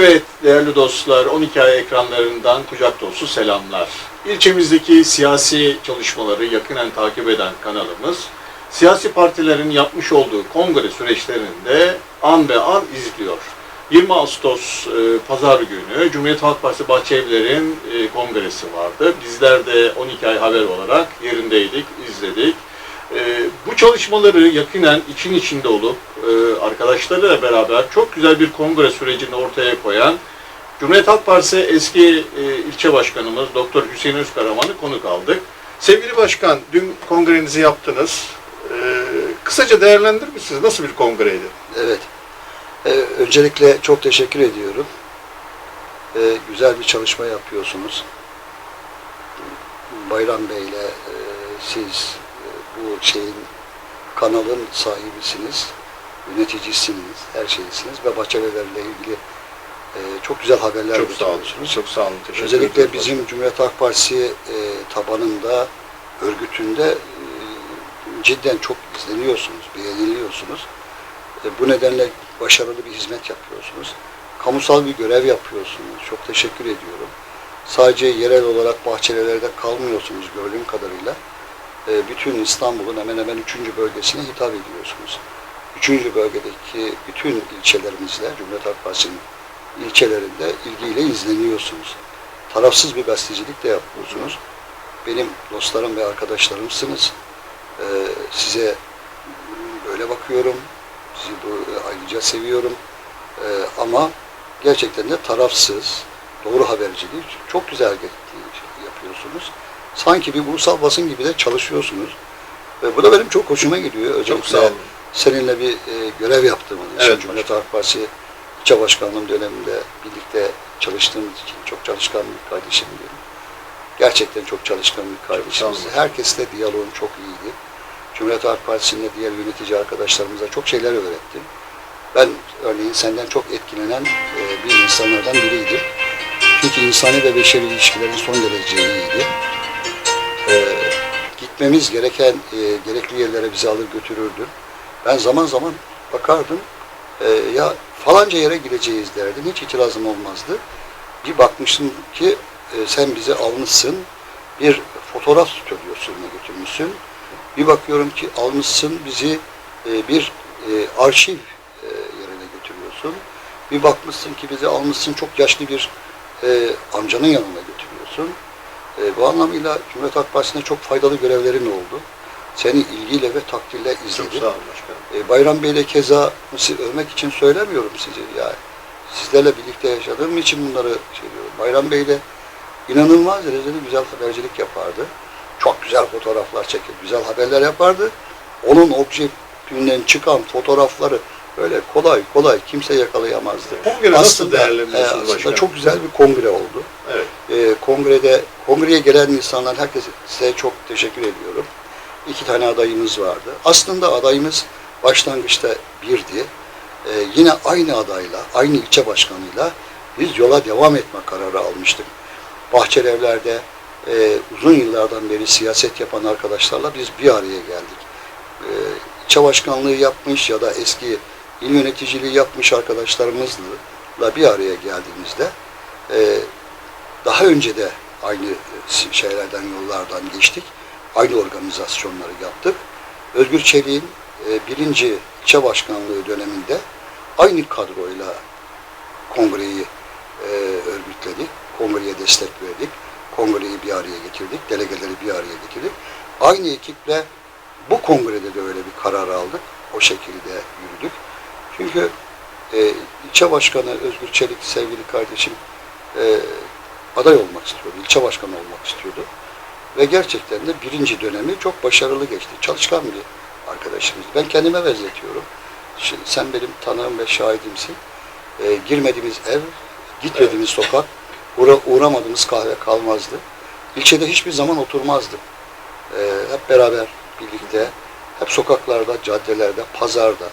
Evet değerli dostlar 12 ay ekranlarından kucak dolusu selamlar. İlçemizdeki siyasi çalışmaları yakinen takip eden kanalımız siyasi partilerin yapmış olduğu kongre süreçlerinde an be an izliyor. 20 Ağustos e, Pazar günü Cumhuriyet Halk Partisi Bahçelilerin e, kongresi vardı. Bizler de 12 ay haber olarak yerindeydik, izledik. E, bu çalışmaları yakinen için içinde olup e, arkadaşlarıyla beraber çok güzel bir kongre sürecini ortaya koyan Cumhuriyet Halk Partisi eski e, ilçe başkanımız Doktor Hüseyin Özkaraman'ı konuk aldık. Sevgili başkan, dün kongrenizi yaptınız. E, kısaca değerlendirir misiniz? Nasıl bir kongreydi? Evet. Ee, öncelikle çok teşekkür ediyorum. Ee, güzel bir çalışma yapıyorsunuz. Bayram Bey ile e, siz e, bu şeyin kanalın sahibisiniz, yöneticisiniz, her şeysiniz ve bahçelerle ilgili e, çok güzel haberler Çok sağ olun. getiriyorsunuz. Çok sağ olun. Teşekkür Özellikle ederiz bizim Cumhuriyet Halk Partisi e, tabanında, örgütünde e, cidden çok izleniyorsunuz, beğeniliyorsunuz. E, bu nedenle başarılı bir hizmet yapıyorsunuz. Kamusal bir görev yapıyorsunuz. Çok teşekkür ediyorum. Sadece yerel olarak bahçelerde kalmıyorsunuz gördüğüm kadarıyla. E, bütün İstanbul'un hemen hemen üçüncü bölgesine hitap ediyorsunuz. Üçüncü bölgedeki bütün ilçelerimizle, Cumhuriyet Halk Partisi'nin ilçelerinde ilgiyle izleniyorsunuz. Tarafsız bir gazetecilik de yapıyorsunuz. Benim dostlarım ve arkadaşlarımsınız. Ee, size böyle bakıyorum. Sizi ayrıca seviyorum. Ee, ama gerçekten de tarafsız, doğru haberciliği çok güzel ge- yapıyorsunuz. Sanki bir ulusal basın gibi de çalışıyorsunuz. Ve bu da benim çok hoşuma gidiyor. Özellikle Çok sağ olun. seninle bir e, görev yaptığımız için Evet, Cumhuriyet Halk Partisi ilçe başkanlığım döneminde birlikte çalıştığımız için çok çalışkan bir kardeşim benim. Gerçekten çok çalışkan bir kardeşimiz. Herkesle diyaloğum çok iyiydi. Cumhuriyet Halk Partisi'nde diğer yönetici arkadaşlarımıza çok şeyler öğrettim. Ben örneğin senden çok etkilenen e, bir insanlardan biriydim. Çünkü insani ve beşeri ilişkilerin son derece iyiydi. E, gitmemiz gereken e, gerekli yerlere bizi alır götürürdü. Ben zaman zaman bakardım, e, ya falanca yere gideceğiz derdim. Hiç itirazım olmazdı. Bir bakmıştım ki e, sen bizi almışsın, bir fotoğraf stüdyosuna götürmüşsün. Bir bakıyorum ki almışsın bizi e, bir e, arşiv e, yerine götürüyorsun. Bir bakmışsın ki bizi almışsın çok yaşlı bir e, amcanın yanına götürüyorsun. E, bu anlamıyla Cumhuriyet Halk Partisi'ne çok faydalı görevlerin oldu. Seni ilgiyle ve takdirle Çok izledim. sağ olun başkanım. E, Bayram Bey'le keza övmek için söylemiyorum sizi yani. Sizlerle birlikte yaşadığım için bunları söylüyorum. Bayram Bey'le inanılmaz derecede güzel habercilik yapardı. Çok güzel fotoğraflar çeker, güzel haberler yapardı. Onun objektifinden çıkan fotoğrafları böyle kolay kolay kimse yakalayamazdı. Kongre nasıl değerlendiriyorsunuz e, aslında başkanım? çok güzel bir kongre oldu. Evet. E, kongrede kongreye gelen insanlar herkese çok teşekkür ediyorum. İki tane adayımız vardı. Aslında adayımız başlangıçta birdi. E, yine aynı adayla, aynı ilçe başkanıyla biz yola devam etme kararı almıştık. Bahçelievler'de e, uzun yıllardan beri siyaset yapan arkadaşlarla biz bir araya geldik. E, ilçe başkanlığı yapmış ya da eski il yöneticiliği yapmış arkadaşlarımızla bir araya geldiğimizde e, daha önce de aynı şeylerden, yollardan geçtik. Aynı organizasyonları yaptık. Özgür Çelik'in e, birinci ilçe başkanlığı döneminde aynı kadroyla kongreyi e, örgütledik. Kongreye destek verdik. Kongreyi bir araya getirdik. Delegeleri bir araya getirdik. Aynı ekiple bu kongrede de öyle bir karar aldık. O şekilde yürüdük. Çünkü e, ilçe başkanı Özgür Çelik sevgili kardeşim e, aday olmak istiyordu, ilçe başkanı olmak istiyordu. Ve gerçekten de birinci dönemi çok başarılı geçti. Çalışkan bir arkadaşımız. Ben kendime benzetiyorum. Şimdi sen benim tanığım ve şahidimsin. E, girmediğimiz ev, gitmediğimiz sokak, uğra, uğramadığımız kahve kalmazdı. İlçede hiçbir zaman oturmazdık. E, hep beraber birlikte, hep sokaklarda, caddelerde, pazarda,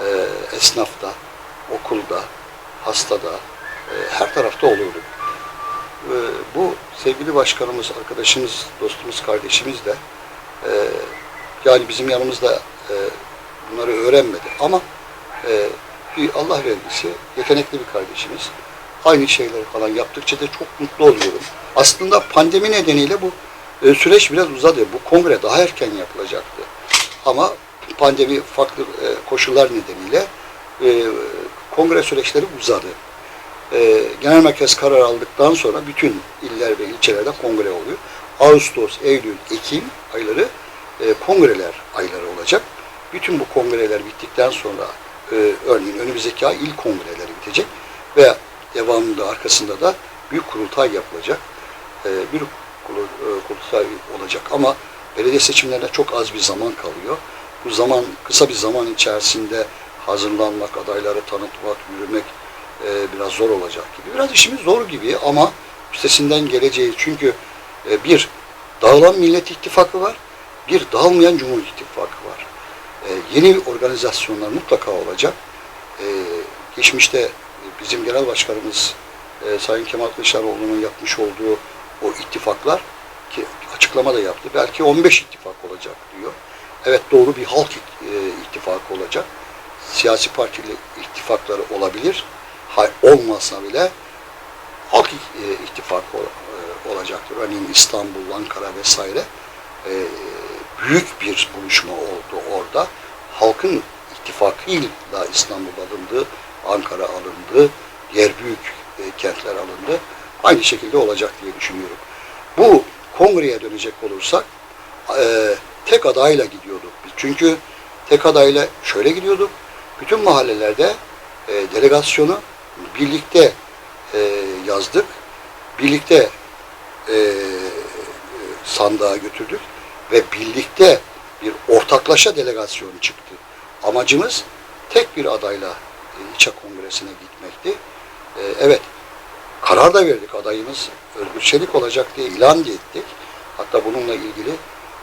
e, esnafta, okulda, hastada, e, her tarafta olurduk. E, bu sevgili başkanımız, arkadaşımız, dostumuz, kardeşimiz de e, yani bizim yanımızda e, bunları öğrenmedi ama e, bir Allah vergisi yetenekli bir kardeşimiz. aynı şeyleri falan yaptıkça da çok mutlu oluyorum. Aslında pandemi nedeniyle bu e, süreç biraz uzadı. Bu kongre daha erken yapılacaktı. Ama pandemi farklı e, koşullar nedeniyle e, kongre süreçleri uzadı. E, genel merkez karar aldıktan sonra bütün iller ve ilçelerde kongre oluyor. Ağustos, Eylül, Ekim ayları e, kongreler ayları olacak. Bütün bu kongreler bittikten sonra e, örneğin önümüzdeki ay il kongreleri bitecek ve devamında arkasında da büyük kurultay yapılacak. E, kuru- e, kurultay olacak ama belediye seçimlerine çok az bir zaman kalıyor. Bu zaman kısa bir zaman içerisinde hazırlanmak, adayları tanıtmak, yürümek e, biraz zor olacak gibi. Biraz işimiz zor gibi ama üstesinden geleceğiz. Çünkü e, bir dağılan Millet İttifakı var, bir dağılmayan Cumhur İttifakı var. E, yeni organizasyonlar mutlaka olacak. E, geçmişte bizim genel başkanımız e, Sayın Kemal Kılıçdaroğlu'nun yapmış olduğu o ittifaklar ki açıklama da yaptı. Belki 15 ittifak olacak diyor. Evet doğru bir halk e, ittifakı olacak. Siyasi partili ittifakları olabilir. Olmasa bile halk e, ittifakı e, olacaktır. Örneğin İstanbul, Ankara vesaire e, büyük bir buluşma oldu orada. Halkın ittifakıyla İstanbul alındı, Ankara alındı, diğer büyük kentler alındı. Aynı şekilde olacak diye düşünüyorum. Bu kongreye dönecek olursak tek adayla gidiyorduk. Biz çünkü tek adayla şöyle gidiyorduk. Bütün mahallelerde delegasyonu birlikte e, yazdık. Birlikte e, sandığa götürdük ve birlikte bir ortaklaşa delegasyon çıktı. Amacımız tek bir adayla e, ilçe kongresine gitmekti. E, evet, karar da verdik adayımız Özgür Çelik olacak diye ilan ettik. Hatta bununla ilgili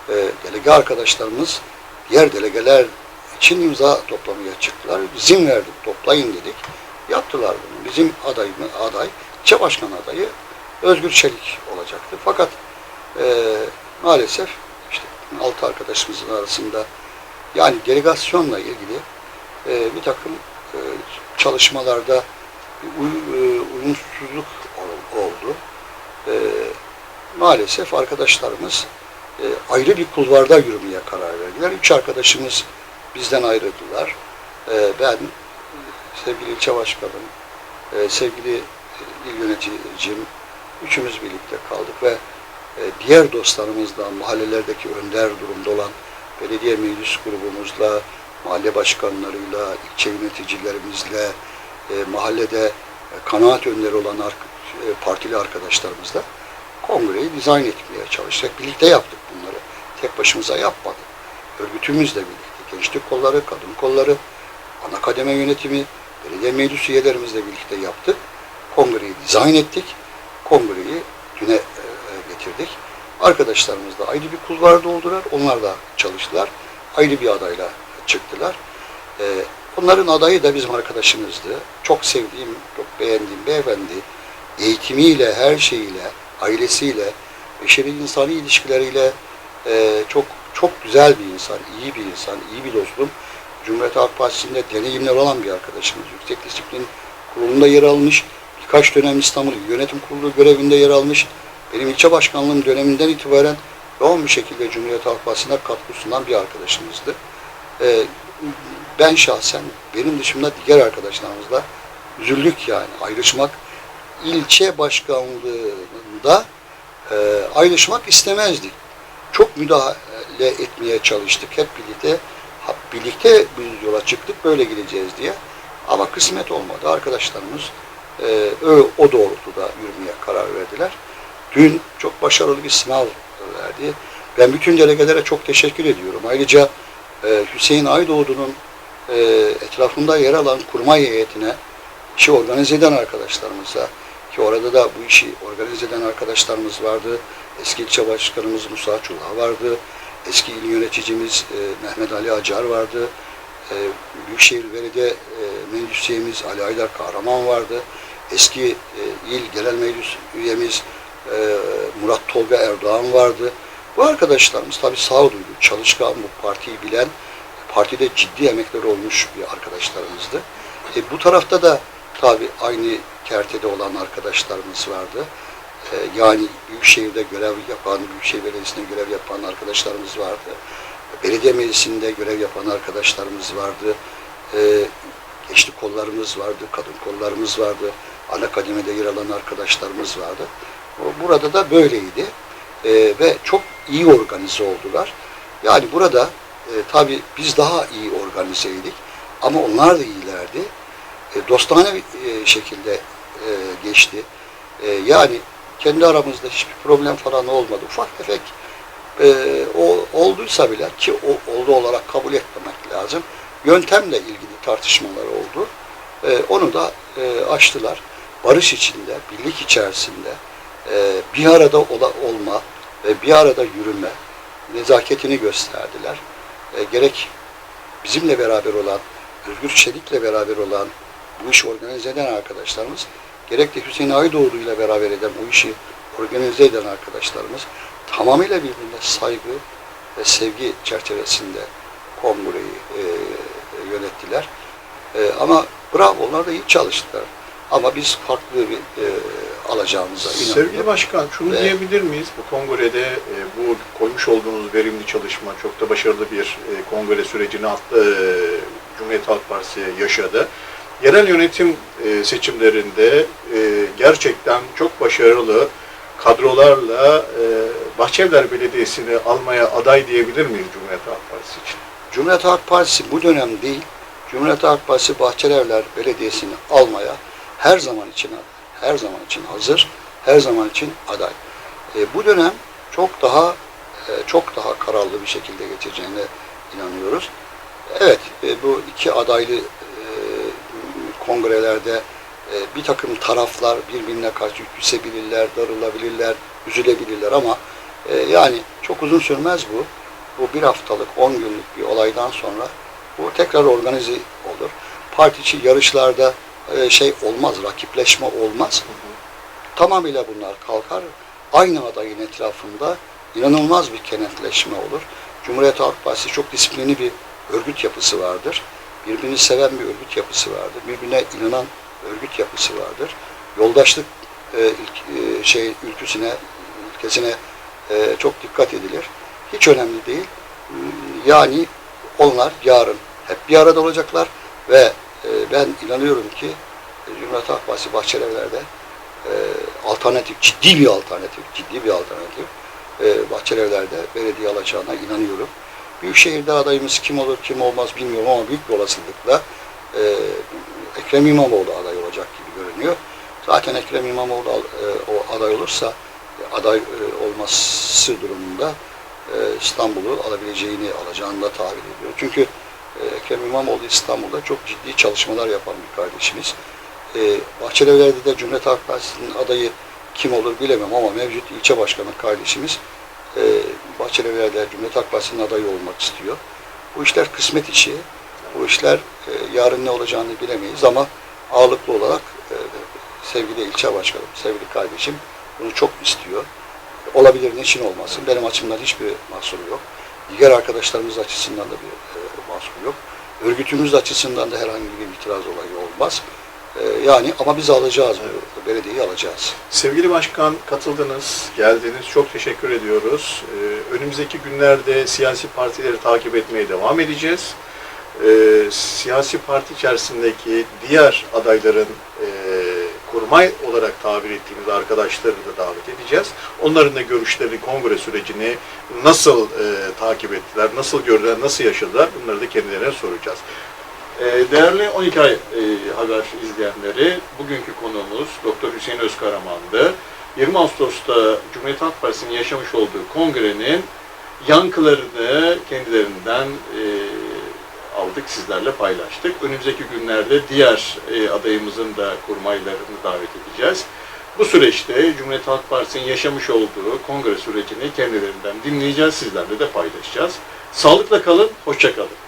e, delege arkadaşlarımız diğer delegeler için imza toplamaya çıktılar. İzin verdik, toplayın dedik. Yaptılar bunu. Bizim adayımız, aday, ilçe başkan adayı Özgür Çelik olacaktı. Fakat e, maalesef işte altı arkadaşımızın arasında yani delegasyonla ilgili e, bir takım e, çalışmalarda uy- e, uyumsuzluk ol- oldu. E, maalesef arkadaşlarımız e, ayrı bir kulvarda yürümeye karar verdiler. Üç arkadaşımız bizden ayrıldılar. E, ben, sevgili ilçe başkanım, e, sevgili e, il yöneticim, üçümüz birlikte kaldık ve e, diğer dostlarımızla, mahallelerdeki önder durumda olan belediye meclis grubumuzla, mahalle başkanlarıyla, ilçe yöneticilerimizle, e, mahallede e, kanaat önderi olan ark- e, partili arkadaşlarımızla kongreyi dizayn etmeye çalıştık. Birlikte yaptık bunları. Tek başımıza yapmadık. Örgütümüzle birlikte. Gençlik kolları, kadın kolları, ana kademe yönetimi, belediye meclis üyelerimizle birlikte yaptık. Kongreyi dizayn ettik. Kongreyi düne e, e, getirdik. Arkadaşlarımız da ayrı bir kulvarda oldular. Onlar da çalıştılar. Ayrı bir adayla çıktılar. E, onların adayı da bizim arkadaşımızdı. Çok sevdiğim, çok beğendiğim beyefendi. Eğitimiyle, her şeyiyle, ailesiyle, beşeri insani ilişkileriyle çok çok güzel bir insan, iyi bir insan, iyi bir dostum. Cumhuriyet Halk Partisi'nde deneyimler olan bir arkadaşımız. Yüksek Disiplin Kurulu'nda yer almış. Birkaç dönem İstanbul Yönetim Kurulu görevinde yer almış. Benim ilçe başkanlığım döneminden itibaren yoğun bir şekilde Cumhuriyet Halk Partisi'ne katkı sunan bir arkadaşımızdı. Ee, ben şahsen benim dışımda diğer arkadaşlarımızla üzüldük yani ayrışmak. ilçe başkanlığında e, ayrışmak istemezdik. Çok müdahale etmeye çalıştık hep birlikte. Birlikte biz yola çıktık böyle gideceğiz diye. Ama kısmet olmadı. Arkadaşlarımız e, o doğrultuda yürümeye karar verdiler. Dün çok başarılı bir sınav verdi. Ben bütün delegelere çok teşekkür ediyorum. Ayrıca e, Hüseyin Aydoğdu'nun e, etrafında yer alan kurmay heyetine, işi organize eden arkadaşlarımıza, ki orada da bu işi organize eden arkadaşlarımız vardı. Eski ilçe başkanımız Musa Çulha vardı. Eski il yöneticimiz e, Mehmet Ali Acar vardı. E, Büyükşehir Belediye e, Meclis üyemiz Ali Aydar Kahraman vardı. Eski e, il genel meclis üyemiz e, Murat Tolga Erdoğan vardı. Bu arkadaşlarımız tabii sağduyulu, çalışkan, bu partiyi bilen, partide ciddi emekleri olmuş bir arkadaşlarımızdı. E, bu tarafta da tabi aynı kertede olan arkadaşlarımız vardı. Ee, yani Büyükşehir'de görev yapan, Büyükşehir Belediyesi'nde görev yapan arkadaşlarımız vardı. Belediye meclisinde görev yapan arkadaşlarımız vardı. Ee, gençlik kollarımız vardı, kadın kollarımız vardı. Ana kademede yer alan arkadaşlarımız vardı. Burada da böyleydi. Ee, ve çok iyi organize oldular. Yani burada e, tabii biz daha iyi organizeydik ama onlar da iyilerdi. E, dostane e, şekilde e, geçti. E, yani kendi aramızda hiçbir problem falan olmadı. Ufak tefek e, o, olduysa bile ki o oldu olarak kabul etmemek lazım. Yöntemle ilgili tartışmalar oldu. E, onu da e, aştılar. Barış içinde, birlik içerisinde e, bir arada ola, olma ve bir arada yürüme nezaketini gösterdiler. E, gerek bizimle beraber olan, Özgür Çelik'le beraber olan bu işi organize eden arkadaşlarımız, gerek de Hüseyin Aydoğdu ile beraber eden bu işi organize eden arkadaşlarımız tamamıyla birbirine saygı ve sevgi çerçevesinde kongreyi e, yönettiler. E, ama bravo, onlar da iyi çalıştılar. Ama biz farklı bir e, alacağımıza inanıyorum. Sevgili Başkan, şunu Ve- diyebilir miyiz? Bu kongrede e, bu koymuş olduğunuz verimli çalışma çok da başarılı bir e, kongre sürecini atlı, e, Cumhuriyet Halk Partisi yaşadı. Yerel yönetim e, seçimlerinde e, gerçekten çok başarılı kadrolarla e, Bahçelievler Belediyesi'ni almaya aday diyebilir miyiz Cumhuriyet Halk Partisi için? Cumhuriyet Halk Partisi bu dönem değil, Cumhuriyet Halk Partisi Bahçelievler Belediyesi'ni almaya her zaman için her zaman için hazır, her zaman için aday. E, bu dönem çok daha e, çok daha kararlı bir şekilde geçeceğine inanıyoruz. Evet, e, bu iki adaylı e, kongrelerde e, bir takım taraflar birbirine karşı küsebilirler, darılabilirler, üzülebilirler ama e, yani çok uzun sürmez bu. Bu bir haftalık, on günlük bir olaydan sonra bu tekrar organize olur. Parti içi yarışlarda e, şey olmaz, rakipleşme olmaz. Tamamıyla bunlar kalkar. Aynı adayın etrafında inanılmaz bir kenetleşme olur. Cumhuriyet Halk Partisi çok disiplinli bir örgüt yapısı vardır. Birbirini seven bir örgüt yapısı vardır. Birbirine inanan örgüt yapısı vardır. Yoldaşlık e, ilk, e, şey ülküsüne, ülkesine e, çok dikkat edilir. Hiç önemli değil. Yani onlar yarın hep bir arada olacaklar ve e, ben inanıyorum ki e, Cumhuriyet Halk Partisi Bahçelievler'de e, alternatif, ciddi bir alternatif, ciddi bir alternatif e, Bahçelievler'de belediye alacağına inanıyorum. Büyükşehir'de adayımız kim olur kim olmaz bilmiyorum ama büyük bir olasılıkla e, Ekrem İmamoğlu aday olacak gibi görünüyor. Zaten Ekrem İmamoğlu e, o aday olursa aday e, olması durumunda e, İstanbul'u alabileceğini alacağını da tahmin ediyor. Çünkü e, Ekrem İmamoğlu İstanbul'da çok ciddi çalışmalar yapan bir kardeşimiz. E, Bahçelievler'de de Cumhuriyet Halk Partisi'nin adayı kim olur bilemem ama mevcut ilçe başkanı kardeşimiz e, Bahçelievler'de Cumhuriyet Halk Partisi'nin adayı olmak istiyor. Bu işler kısmet işi. Bu işler e, yarın ne olacağını bilemeyiz ama ağırlıklı olarak e, sevgili ilçe başkanım, sevgili kardeşim bunu çok istiyor. Olabilir, niçin olmasın? Benim açımdan hiçbir mahsuru yok. Diğer arkadaşlarımız açısından da bir e, mahsuru yok. Örgütümüz açısından da herhangi bir itiraz olayı olmaz. E, yani ama biz alacağız bu belediyeyi alacağız. Sevgili Başkan katıldınız, geldiniz. Çok teşekkür ediyoruz. Ee, önümüzdeki günlerde siyasi partileri takip etmeye devam edeceğiz. Ee, siyasi parti içerisindeki diğer adayların e, kurmay olarak tabir ettiğimiz arkadaşları da davet edeceğiz. Onların da görüşlerini, kongre sürecini nasıl e, takip ettiler, nasıl gördüler, nasıl yaşadılar bunları da kendilerine soracağız. Ee, Değerli 12 ay e, haber izleyenleri, bugünkü konuğumuz Doktor Hüseyin Özkaraman'dı. 20 Ağustos'ta Cumhuriyet Halk Partisi'nin yaşamış olduğu kongrenin yankılarını kendilerinden e, aldık, sizlerle paylaştık. Önümüzdeki günlerde diğer e, adayımızın da kurmaylarını davet edeceğiz. Bu süreçte Cumhuriyet Halk Partisi'nin yaşamış olduğu kongre sürecini kendilerinden dinleyeceğiz, sizlerle de paylaşacağız. Sağlıkla kalın, hoşça kalın.